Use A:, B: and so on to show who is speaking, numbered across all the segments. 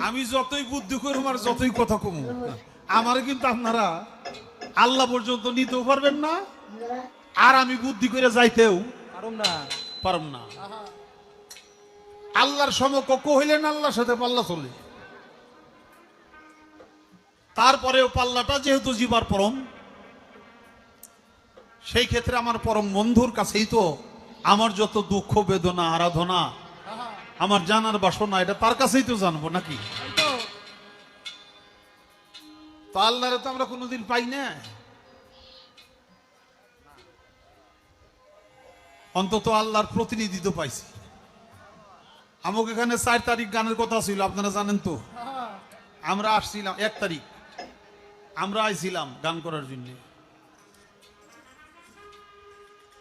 A: আমি যতই বুদ্ধি করুম আর যতই কথা কমু আমার কিন্তু আপনারা আল্লাহ পর্যন্ত নিতেও পারবেন না আর আমি বুদ্ধি করে যাইতেও
B: পারুম না।
A: পারব না। আল্লাহর সমকক্ষ হইলেন আল্লাহর সাথে পাল্লা চলে। তারপরেও পাল্লাটা যেহেতু জীবার পরম সেই ক্ষেত্রে আমার পরম বন্ধুর কাছেই তো আমার যত দুঃখ বেদনা আরাধনা আমার জানার বাসনা এটা তার কাছেই তো জানব নাকি?
B: তো।
A: তো আল্লাহরে তো আমরা কোনোদিন পাই না। অন্তত আল্লাহর প্রতিনিধি তো পাইছি। আমাকে এখানে চার তারিখ গানের কথা ছিল আপনারা জানেন তো? আমরা আসছিলাম এক তারিখ। আমরা আইছিলাম গান করার জন্য।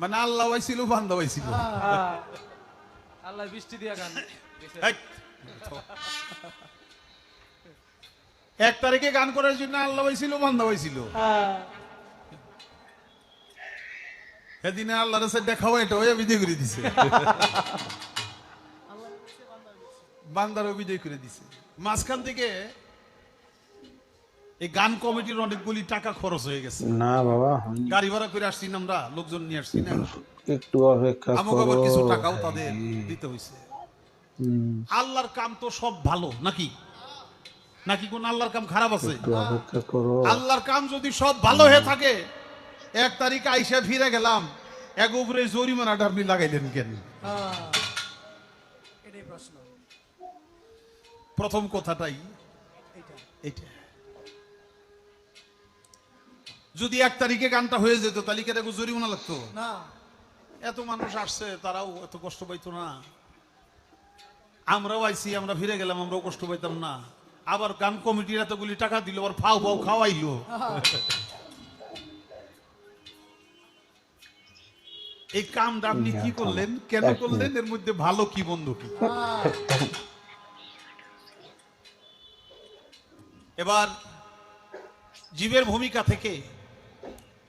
A: মানে আল্লাহ আইছিল বান্দা আইছিল।
B: আল্লাহ বৃষ্টি দিয়া গান
A: এক তারিখে গান করার জন্য আল্লাহ হয়েছিল বান্দা হয়েছিল সেদিনে আল্লাহর সাথে দেখাও এটা ওই বিজয় করে দিছে। বান্দারও বিজয় করে দিছে। মাঝখান থেকে এই গান কমিটির অনেকগুলি টাকা খরচ হয়ে গেছে।
C: না বাবা
A: গাড়ি ভাড়া করে আসছি না আমরা লোকজন নিয়ে আসছি না।
C: একটু অপেক্ষা
A: আমাকে
C: করো।
A: আবার কিছু টাকাও তাদের দিতে হয়েছে
C: হুম,
A: আল্লাহর কাম তো সব ভালো নাকি? নাকি কোন আল্লাহর কাম খারাপ আছে?
C: একটু অপেক্ষা করো।
A: আল্লাহর কাম যদি সব ভালো হয়ে থাকে এক তারিখ আইসা ফিরে গেলাম এক উপরে জরিমানাটা আপনি লাগাইলেন কেন? প্রথম কথাটাই এটা যদি এক তারিখে গানটা হয়ে যেত তাহলে কি এটা জরিমানা লাগতো?
B: না।
A: এত মানুষ আসছে তারাও এত কষ্ট পাইতো না। আমরাও আইছি আমরা ফিরে গেলাম আমরাও কষ্ট পাইতাম না। আবার গান কমিটির এতগুলি টাকা দিল আবার ফাও ফাও খাওয়াইলো। এই কামটা আপনি কি করলেন? কেন করলেন? এর মধ্যে ভালো কি বন্ধু কি? এবার জীবের ভূমিকা থেকে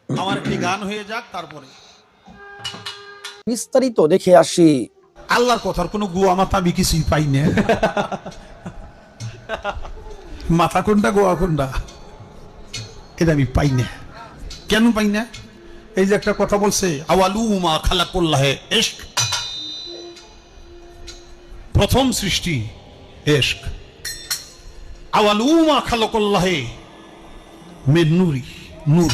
A: আমার একটি গান হয়ে যাক তারপরে।
D: বিস্তারিত দেখে আসি।
A: আল্লাহর কথার কোনো গুয়া মাথা আমি কিছুই পাই না মাথা কোনটা গোয়া কোনটা? এটা আমি পাই না কেন পাই না এই যে একটা কথা বলছে আওয়ালু মা খালা করল্লাহে এশক। প্রথম সৃষ্টি এশক। আওয়ালু মা খালা করল্লাহে মের নুরি নূর।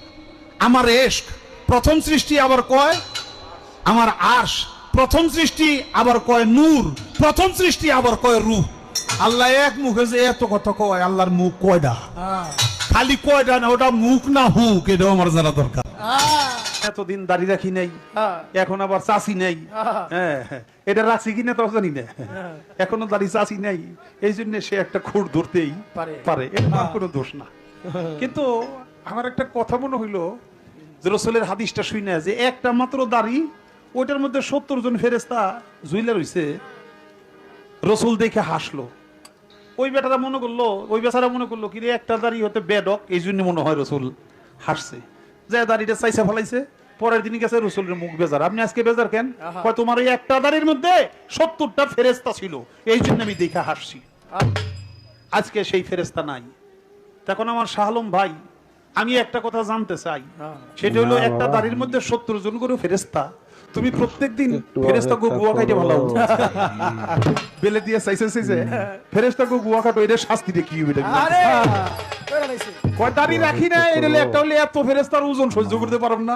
A: আমার এশক প্রথম সৃষ্টি আবার কয়? আমার আশ প্রথম সৃষ্টি আবার কয় নূর। প্রথম সৃষ্টি আবার কয় রূহ। আল্লাহ এক মুখে যে এত কথা কয় আল্লাহর মুখ কয়টা খালি কয়টা না ওটা মুখ না হুক এটাও আমার জানা দরকার। এতদিন দাড়ি রাখি নাই এখন আবার চাষি নেই। হ্যাঁ এটা রাখছি কিনা তো জানি না। এখনও দাড়ি চাষি নাই এই জন্য সে একটা খুর ধরতেই
B: পারে।
A: পারে এটা কোনো দোষ না। কিন্তু আমার একটা কথা মনে হইল যে রসুলের হাদিসটা শুই না যে একটা মাত্র দাড়ি ওইটার মধ্যে সত্তর জন ফেরেস্তা জুইলে রইছে। রসুল দেখে হাসলো। ওই বেটারা মনে করল ওই বেচারা মনে করল কি রে একটা দাড়ি হতে বেডক এই জন্য মনে হয় রসুল হাসছে। যে দাড়িটা চাইছে ফেলাইছে পরের দিন গেছে রসুলের মুখ বেজার। আপনি আজকে বেজার কেন? তোমার এই একটা দাড়ির মধ্যে সত্তরটা ফেরেস্তা ছিল। এই জন্য আমি দেখে হাসছি। আজকে সেই ফেরেস্তা নাই। তখন আমার শাহলম ভাই আমি একটা কথা জানতে চাই। সেটা হলো একটা দাঁড়ির মধ্যে সত্তর জন করে ফেরেস্তা তুমি প্রত্যেক
C: দিন
A: ফেরেস্তা গো গুয়া খাইতে ভালো। বেলে দিয়ে চাইছে চাইছে ফেরেস্তা গো গুয়া খাটো এটা শাস্তি দেখি হ্যাঁ। রাখি না এটা একটা হলে এত ফেরেস্তার ওজন সহ্য করতে না।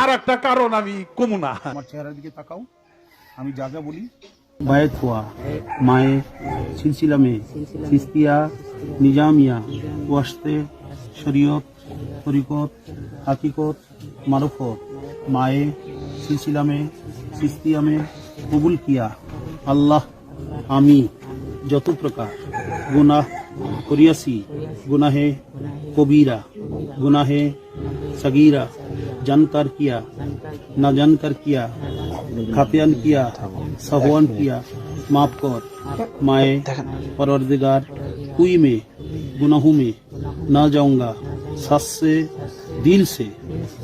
A: আর একটা কারণ আমি কমু
E: আমার চেহারার দিকে তাকাও। আমি যা যা বলি।
F: বায়েত মায়ে। সিস্তিয়া নিজামিয়া ওয়াস্তে শরীয়ত तरीक़त हकीकत मारुफत माए सिलसिला में चिश्तिया में कबूल किया अल्लाह আমি যত প্রকার গুনাহ করিয়াছি গুনাহে কবিরা গুনাহে সগীরা जानकर किया न जानकर किया खातियान किया सहुआन किया माफ कर माए परवरदिगार कुई में गुनाहों में न जाऊंगा সাসে দিল সে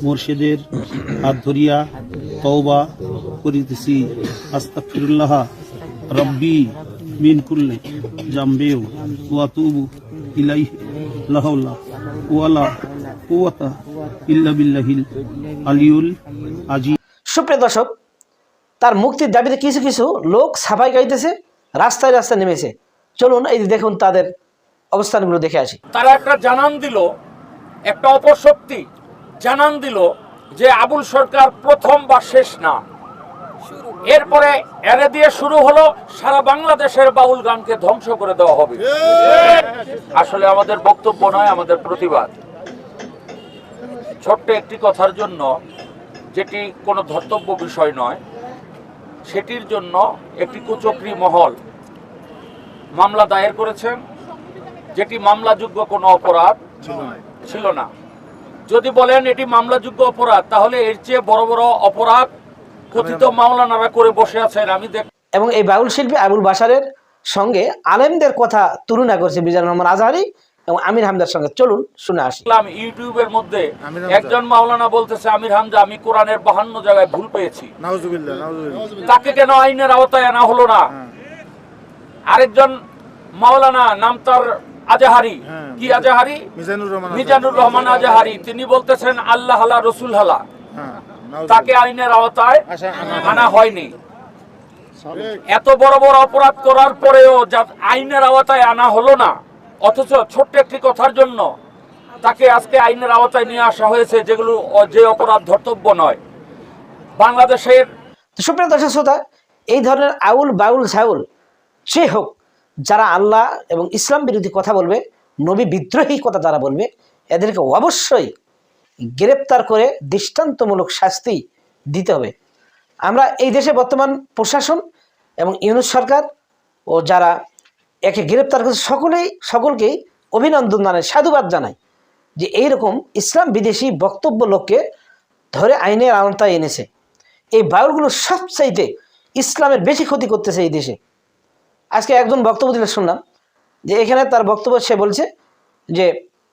F: মোর্শেদের হাত ধরিয়া তওবা করিতেছি। আস্তাফিরুল্লাহ রব্বি মিন কুল্লে জাম্বেও ওয়া তুবু ইলাই লাহাউলা ওয়ালা কুওয়াতা ইল্লা বিল্লাহিল আলিউল আজি
D: সুপ্রিয় দর্শক তার মুক্তির দাবিতে কিছু কিছু লোক সাফাই গাইতেছে রাস্তায় রাস্তায় নেমেছে। চলুন এই দেখুন তাদের অবস্থানগুলো দেখে আসি।
G: তারা একটা জানান দিল একটা অপশক্তি জানান দিল যে আবুল সরকার প্রথম বা শেষ না। এরপরে এরে দিয়ে শুরু হলো সারা বাংলাদেশের বাউল গানকে ধ্বংস করে দেওয়া হবে। আসলে আমাদের বক্তব্য নয় আমাদের প্রতিবাদ। ছোট্ট একটি কথার জন্য যেটি কোনো ধর্তব্য বিষয় নয় সেটির জন্য একটি কুচক্রী মহল মামলা দায়ের করেছেন যেটি মামলাযোগ্য কোনো অপরাধ ছিল না। যদি বলেন এটি মামলাযোগ্য অপরাধ তাহলে এর চেয়ে বড় বড় অপরাধ কথিত মাওলানারা করে বসে আছেন। আমি দেখ
D: এবং এই বাউল শিল্পী আবুল বাসারের সঙ্গে আলেমদের কথা তুলনা করছে মিজানুর রহমান আজহারি এবং আমির হামদার সঙ্গে। চলুন শুনে আসি।
G: দেখলাম ইউটিউবের মধ্যে একজন মাওলানা বলতেছে আমির হামজা আমি কোরআনের বাহান্ন জায়গায় ভুল পেয়েছি। তাকে কেন আইনের আওতায় আনা হলো না? আরেকজন মাওলানা নাম তার আজাহারি। কি আজাহারি? মিজানুর রহমান আজাহারি। তিনি বলতেছেন আল্লাহ হালা রসুল হালা। তাকে আইনের আওতায় আনা হয়নি। এত বড় বড় অপরাধ করার পরেও যা আইনের আওতায় আনা হলো না অথচ ছোট্ট একটি কথার জন্য তাকে আজকে আইনের আওতায় নিয়ে আসা হয়েছে যেগুলো যে অপরাধ ধর্তব্য নয়। বাংলাদেশের
D: সুপ্রিয় দর্শক শ্রোতা এই ধরনের আউল বাউল ঝাউল সে হোক যারা আল্লাহ এবং ইসলাম বিরোধী কথা বলবে, নবী বিদ্রোহী কথা যারা বলবে, এদেরকে অবশ্যই গ্রেপ্তার করে দৃষ্টান্তমূলক শাস্তি দিতে হবে। আমরা এই দেশে বর্তমান প্রশাসন এবং ইউনুস সরকার ও যারা একে গ্রেপ্তার করেছে, সকলেই, সকলকেই অভিনন্দন জানায় সাধুবাদ জানায় যে এইরকম ইসলাম বিদেশি বক্তব্য লোককে ধরে আইনের আওতায় এনেছে। এই বাউলগুলো সবচাইতে ইসলামের বেশি ক্ষতি করতেছে এই দেশে। আজকে একজন বক্তব্য দিলে শুনলাম, যে এখানে তার বক্তব্য সে বলছে যে,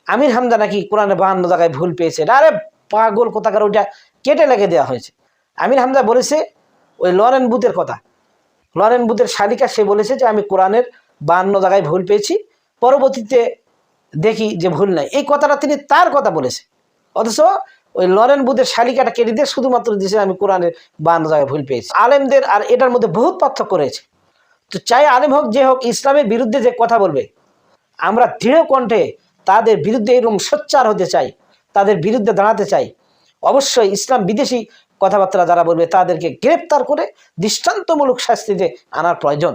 D: আমির হামদা নাকি কোরআনে বাহান্ন জায়গায় ভুল পেয়েছে। আরে পাগল কোথাকার, ওইটা কেটে লেগে দেওয়া হয়েছে। আমির হামদা বলেছে, ওই লরেন বুথের কথা। লরেন বুথের শালিকা সে বলেছে যে, আমি কোরআনের বাহান্ন জায়গায় ভুল পেয়েছি, পরবর্তীতে দেখি যে ভুল নাই। এই কথাটা তিনি তার কথা বলেছে। অথচ ওই লরেন বুথের শালিকাটা কেটে দিয়ে শুধুমাত্র দিয়েছে, আমি কোরআনের বান্ন জায়গায় ভুল পেয়েছি। আলেমদের আর এটার মধ্যে বহুত পার্থক্য রয়েছে। তো চাই আলেম হোক, যে হোক, ইসলামের বিরুদ্ধে যে কথা বলবে। আমরা দৃঢ় কণ্ঠে তাদের বিরুদ্ধে এরকম সোচ্চার হতে চাই, তাদের বিরুদ্ধে দাঁড়াতে চাই। অবশ্যই ইসলাম বিদেশি কথাবার্তা যারা বলবে, তাদেরকে গ্রেপ্তার করে দৃষ্টান্তমূলক শাস্তিতে আনার প্রয়োজন।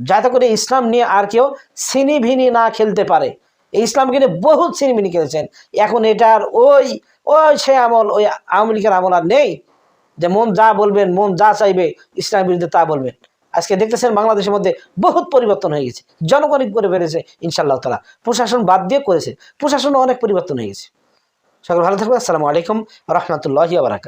D: যাতে করে ইসলাম নিয়ে আর কেউ সিনি ভিনি না খেলতে পারে। এই ইসলামকে নিয়ে বহুত সিনিমিনি খেলেছেন। এখন এটার ওই ওই সে আমল, ওই আওয়ামী লীগের আমল আর নেই। যে মন যা বলবেন, মন যা চাইবে, ইসলামের বিরুদ্ধে তা বলবেন। আজকে দেখতেছেন বাংলাদেশের মধ্যে বহুত পরিবর্তন হয়ে গেছে। জনগণিক করে বেড়েছে ইনশাল্লাহ তালা প্রশাসন বাদ দিয়ে করেছে। প্রশাসনও অনেক পরিবর্তন হয়ে গেছে। সকল ভালো থাকবে আসসালামু আলাইকুম রহমতুল্লাহ বারাকাত